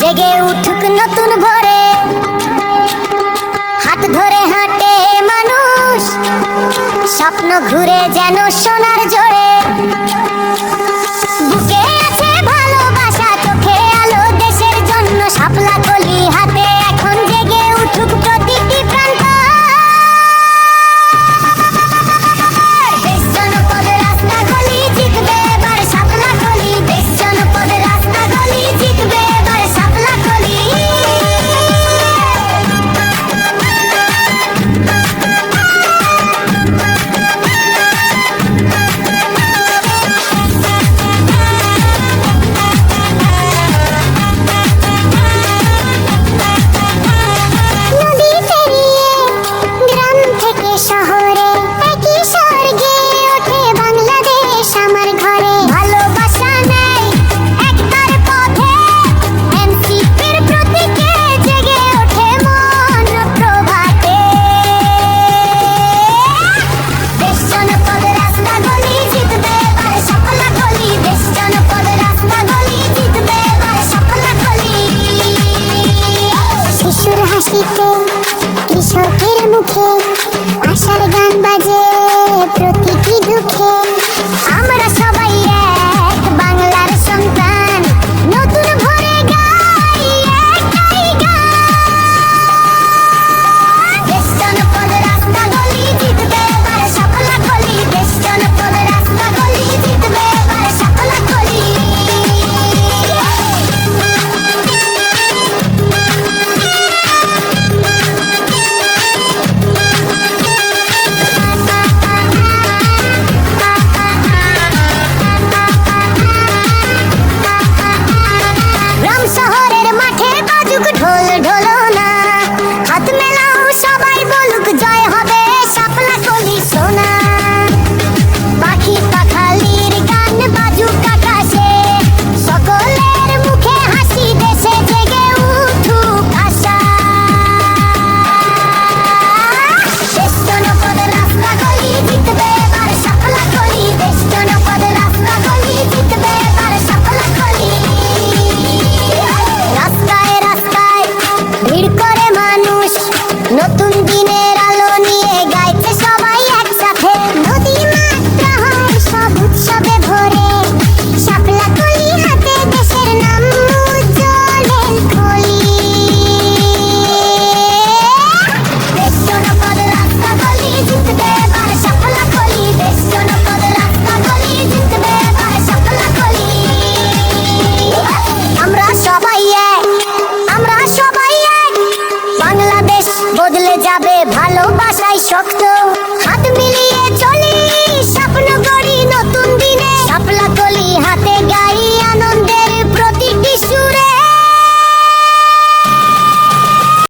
জেগে উঠুক নতুন ভরে। হাত ধরে হাঁটে মানুষ স্বপ্ন ঘুরে যেন সোনার শীতে কৃষকের মুখে আশার গান বাজে। শক্ত